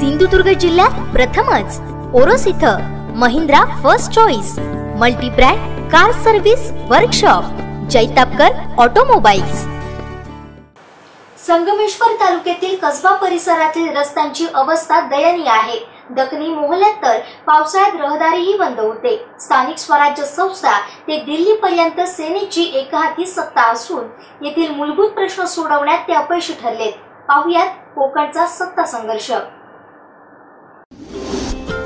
सिंधुदुर्ग जिल्ह्यात प्रथमच. ओरोस इथं Mahindra first choice multibrand car service workshop Jaitapkar automobiles. Sangameshwar तालुक्यातील कसबा परिसरातील रस्त्यांची अवस्था दयनीय आहे. दखनी मोहल्यात तर पावसाळ्यात रहदारीही बंद होते. स्थानिक स्वराज्य संस्था ते दिल्ली पर्यंत सेनेची एकहाती सत्ता असून येथील मूलभूत प्रश्न सोडवण्यात ते अपयशी ठरलेत. पाहुयात कोकणचा सत्ता संघर्ष.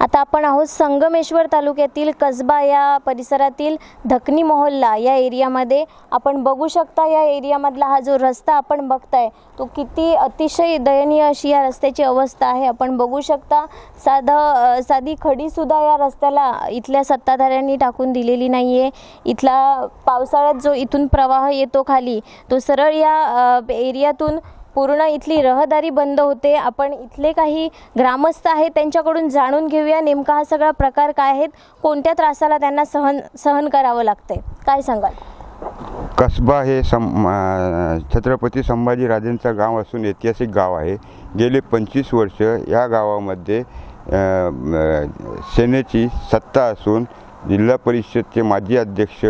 आता आपण आहोत संगमेश्वर तालुक्यातील कसबा या परिसरातील धकनी मोहल्ला या एरियामध्ये. आपण बघू शकता या एरियामधला हा जो रस्ता आपण बघताय तो किती अतिशय दयनीय अशी या रस्त्याची अवस्था आहे. आपण बघू शकता साधं साधी खडीसुद्धा या रस्त्याला इथल्या सत्ताधाऱ्यांनी टाकून दिलेली नाही आहे इथला पावसाळ्यात जो इथून प्रवाह येतो खाली तो सरळ या एरियातून पूर्ण इथली रहदारी बंद होते. आपण इथले काही ग्रामस्थ आहेत त्यांच्याकडून जाणून घेऊया नेमका हा सगळा प्रकार काय आहेत कोणत्या त्रासाला त्यांना सहन सहन करावं लागतंय. काय सांगाल? कसबा हे सं छत्रपती संभाजीराजेंचं गाव असून ऐतिहासिक गाव आहे. गेले पंचवीस वर्ष या गावामध्ये सेनेची सत्ता असून जिल्हा परिषदचे माजी अध्यक्ष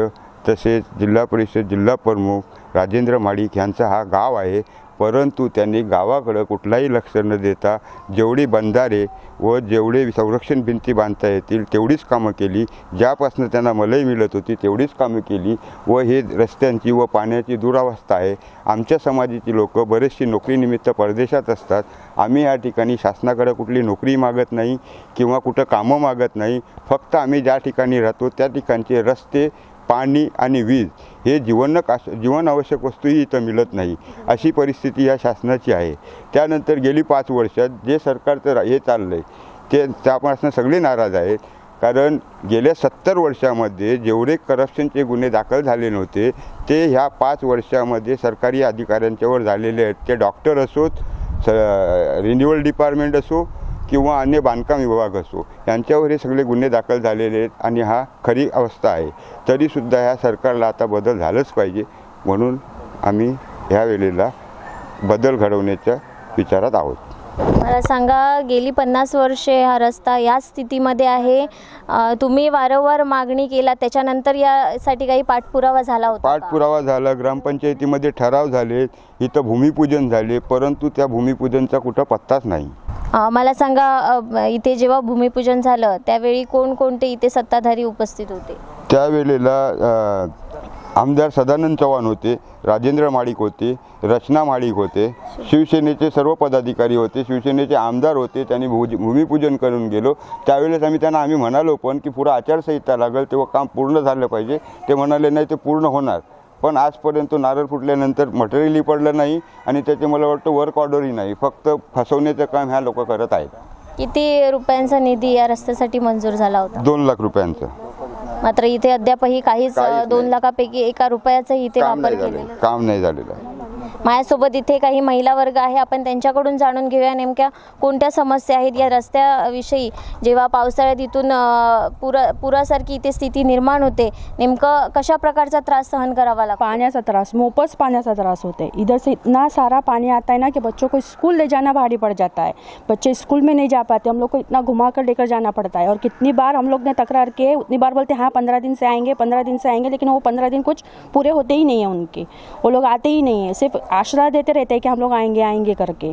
तसेच जिल्हा परिषद जिल्हा प्रमुख राजेंद्र माडिक यांचा हा गाव आहे. परंतु त्यांनी गावाकडं कुठलाही लक्ष न देता जेवढी बंधारे व जेवढे संरक्षण भिंती बांधता येतील तेवढीच कामं केली. ज्यापासून त्यांना मलई मिळत होती तेवढीच कामं केली व हे रस्त्यांची व पाण्याची दुरावस्था आहे. आमच्या समाजाची लोक बरेचशी नोकरीनिमित्त परदेशात असतात. आम्ही या ठिकाणी शासनाकडे कुठली नोकरी मागत नाही किंवा कुठं कामं मागत नाही. फक्त आम्ही ज्या ठिकाणी राहतो त्या ठिकाणचे रस्ते पाणी आणि वीज हे जीवन जीवन आवश्यक वस्तूही इथं मिळत नाही. अशी परिस्थिती या शासनाची आहे. त्यानंतर गेली पाच वर्षात जे सरकारचं हे चाललं आहे ते त्यापासून सगळे नाराज आहेत. कारण गेल्या सत्तर वर्षामध्ये जेवढे करप्शनचे गुन्हे दाखल झाले नव्हते ते ह्या पाच वर्षामध्ये सरकारी अधिकाऱ्यांच्यावर झालेले आहेत. ते डॉक्टर असोत स रिन्युअल डिपार्टमेंट असो किंवा अन्य बांधकाम विभाग असो यांच्यावर हे सगळे गुन्हे दाखल झालेले आहेत आणि हा खरी अवस्था आहे. तरीसुद्धा ह्या सरकारला आता बदल झालंच पाहिजे म्हणून आम्ही ह्या वेळेला बदल घडवण्याच्या विचारात आहोत. मला सांगा गेली पन्नास वर्षे हा रस्ता याच स्थितीमध्ये आहे. तुम्ही वारंवार मागणी केला त्याच्यानंतर यासाठी काही पाठपुरावा झाला होता? पाठपुरावा झाला ग्रामपंचायतीमध्ये ठराव झाले इथं भूमिपूजन झाले परंतु त्या भूमिपूजनचा कुठं पत्ताच नाही. मला सांगा इथे जेव्हा भूमिपूजन झालं त्यावेळी कोणकोणते इथे सत्ताधारी उपस्थित होते? त्यावेळेला आमदार सदानंद चव्हाण होते राजेंद्र माळिक होते रचना माळिक होते शिवसेनेचे सर्व पदाधिकारी होते शिवसेनेचे आमदार होते त्यांनी भूज भूमिपूजन करून गेलो. त्यावेळेस आम्ही त्यांना आम्ही म्हणालो पण की पुरा आचारसंहिता लागेल तेव्हा काम पूर्ण झालं पाहिजे. ते म्हणाले नाही ते पूर्ण होणार. पण आजपर्यंत नारळ फुटल्यानंतर मटेरियलही पडलं नाही आणि त्याचे मला वाटतं वर्क ऑर्डरही नाही. फक्त फसवण्याचं काम ह्या लोक करत आहेत. किती रुपयांचा निधी या रस्त्यासाठी मंजूर झाला होता? दोन लाख रुपयांचं. मात्र इथे अद्यापही काहीच अ, दोन नाही. लाखापैकी एका रुपयाचाही इथे काम वापर नाही केलेला. झालेलं काम नाही झालेलं आहे. माझ्यासोबत इथे काही महिला वर्ग आहे. आपण त्यांच्याकडून जाणून घेऊया नेमक्या कोणत्या समस्या आहेत या रस्त्याविषयी. जेव्हा पावसाळ्यात इथून पुरा पुरासारखी इथे स्थिती निर्माण होते नेमकं कशा प्रकारचा त्रास सहन करावा लागतो? पाण्याचा त्रास मोपच पाण्याचा त्रास होते. इधर से इतना सारा पानी आता है ना कि बच्चों को स्कूल ले जाना भारी पड़ जाता है. बच्चे स्कूल में नहीं जा पाते हम लोग को इतना घुमा कर लेकर जाना पड़ता है. और कितनी बार हम लोग ने तकरार की उतनी बार बोलते हैं हाँ पंद्रह दिन से आएंगे पंद्रह दिन से आएंगे लेकिन वो पंद्रह दिन कुछ पूरे होते ही नहीं है उनके. वो लोग आते ही नहीं है सिर्फ आश्रय देते रहते हैं कि हम लोग आएंगे आएंगे करके।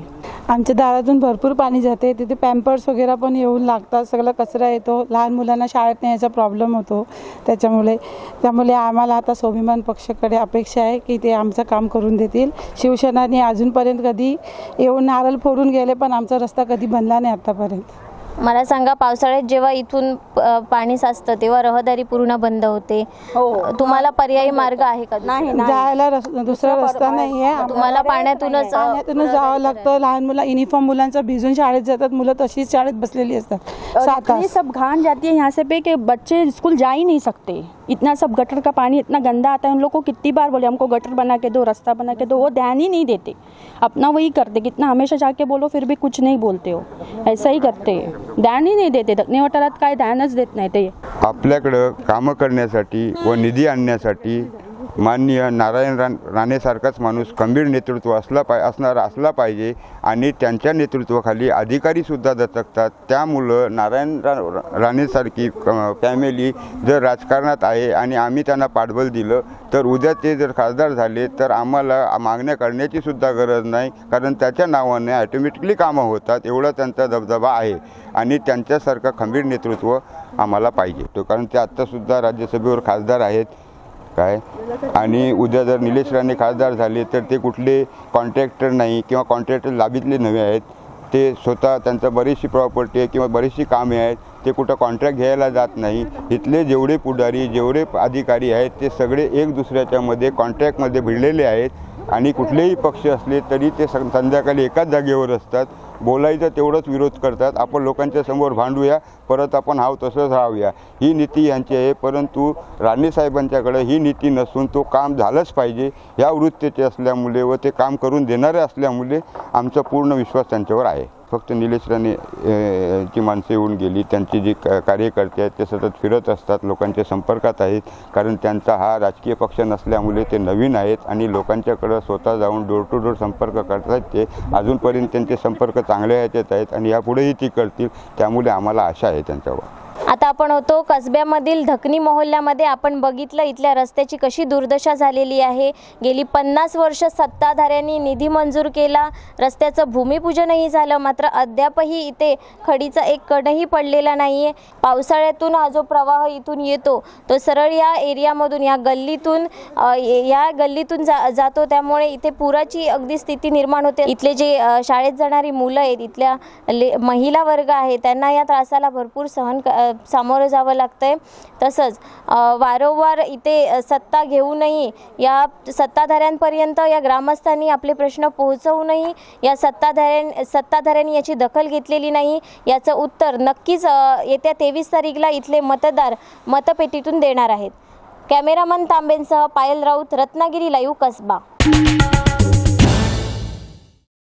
आमच्या दारातून भरपूर पाणी जाते तिथे पॅम्पर्स वगैरे पण येऊन लागतात सगळं कचरा येतो. लहान मुलांना शाळेत न्यायचा प्रॉब्लेम होतो त्याच्यामुळे. त्यामुळे आम्हाला आता स्वाभिमान पक्षाकडे अपेक्षा आहे की ते आमचं काम करून देतील. शिवसेनाने अजूनपर्यंत कधी येऊन नारळ फोडून गेले पण आमचा रस्ता कधी बनला नाही आतापर्यंत. मला सांगा पावसाळ्यात जेव्हा इथून अ, पाणी साचतं तेव्हा रहदारी पूर्ण बंद होते. हो. तुम्हाला पर्यायी मार्ग आहे का दुसरा? नाही. नाही जायला रस- दुसरा रस्ता नाही. आहे तुम्हाला पाण्यातूनच अ, पाण्यातूनच जावं लागतं लहान मुलं युनिफॉर्म मुलांचं भिजून शाळेत जातात. मुलं तशीच शाळेत बसलेली असतात. और सात इतनी तास सब घान जाती है यहाँ से पे कि बच्चे स्कूल जा ही नहीं सकते. इतना सब गटर का पानी इतना गंदा आता है। उन लोग को कितनी बार बोले हमको गटर बना के दो रास्ता बना के दो वो ध्यान ही नहीं देते. अपना वही करते कितना हमेशा जाके बोलो फिर भी कुछ नहीं बोलते हो ऐसा ही करते. ध्यान ही नाही देते दक्षिणी काय ध्यानच देत नाही ते. आपल्याकडं कामं करण्यासाठी व निधी आणण्यासाठी माननीय नारायण रान राणेसारखाच माणूस खंबीर नेतृत्व असला पाय असणारा असला पाहिजे आणि त्यांच्या नेतृत्वाखाली अधिकारीसुद्धा दचकतात. त्यामुळं नारायण रा राणेसारखी फॅमिली जर राजकारणात आहे आणि आम्ही त्यांना पाठबळ दिलं तर उद्या ते जर खासदार झाले तर आम्हाला मागण्या करण्याची सुद्धा गरज नाही कारण त्याच्या नावाने ॲटोमॅटिकली कामं होतात एवढा त्यांचा दबदबा आहे. आणि त्यांच्यासारखं खंबीर नेतृत्व आम्हाला पाहिजे. तो कारण ते आत्तासुद्धा राज्यसभेवर खासदार आहेत. काय? आणि उद्या जर निलेश राणे खासदार झाले तर ते कुठले कॉन्ट्रॅक्टर नाही किंवा कॉन्ट्रॅक्टर लाभीतले नवे आहेत. ते स्वतः त्यांचं बरीचशी प्रॉपर्टी आहे किंवा बरीचशी कामे आहेत. ते कुठं कॉन्ट्रॅक्ट घ्यायला जात नाही. इथले जेवढे पुढारी जेवढे अधिकारी आहेत ते सगळे एक दुसऱ्याच्यामध्ये कॉन्ट्रॅक्टमध्ये भिडलेले आहेत. आणि कुठलेही पक्ष असले तरी ते सं संध्याकाळी एकाच जागेवर असतात. बोलायचं तेवढंच विरोध करतात. आपण लोकांच्या समोर भांडूया परत आपण हाव तसंच राहूया. ही नीती यांची आहे परंतु राणेसाहेबांच्याकडे ही नीती नसून तो काम झालंच पाहिजे. या वृत्तीचे असल्यामुळे व ते काम करून देणारे असल्यामुळे आमचा पूर्ण विश्वास त्यांच्यावर आहे. फक्त निलेश राणे ची माणसं येऊन गेली. त्यांची जी का कार्यकर्ते आहेत ते सतत फिरत असतात. लोकांच्या संपर्कात आहेत. कारण त्यांचा हा राजकीय पक्ष नसल्यामुळे ते नवीन आहेत आणि लोकांच्याकडं स्वतः जाऊन डोर टू डोर संपर्क करतात ते. अजूनपर्यंत त्यांचे संपर्क चांगले आहेत येत आहेत आणि यापुढेही ती करतील. त्यामुळे आम्हाला आशा आहे त्यांच्यावर. आता आपण होतो कसब्यामधील धकनी मोहल्ल्यामध्ये. आपण बघितलं इथल्या रस्त्याची कशी दुर्दशा झालेली आहे. गेली पन्नास वर्ष सत्ताधाऱ्यांनी निधी मंजूर केला. रस्त्याचं भूमिपूजनही झालं. मात्र अद्यापही इथे खडीचा एक कणही पडलेला नाही आहे पावसाळ्यातून हा जो प्रवाह इथून येतो तो सरळ या एरियामधून या गल्लीतून या गल्लीतून जा जातो. त्यामुळे इथे पुराची अगदी स्थिती निर्माण होते. इथले जे शाळेत जाणारी मुलं आहेत इथल्या ले महिला वर्ग आहे त्यांना या त्रासाला भरपूर सहन क- सामोरं जावं लागतंय. तसंच वारंवार इथे सत्ता घेऊनही या सत्ताधाऱ्यांपर्यंत या ग्रामस्थांनी आपले प्रश्न पोहोचवूनही या सत्ताधाऱ्यां सत्ताधाऱ्यांनी याची दखल घेतलेली नाही. याचं उत्तर नक्कीच येत्या तेवीस तारीखला इथले मतदार मतपेटीतून देणार आहेत. कॅमेरामन तांबेंसह पायल राऊत रत्नागिरी लाईव्ह कसबा.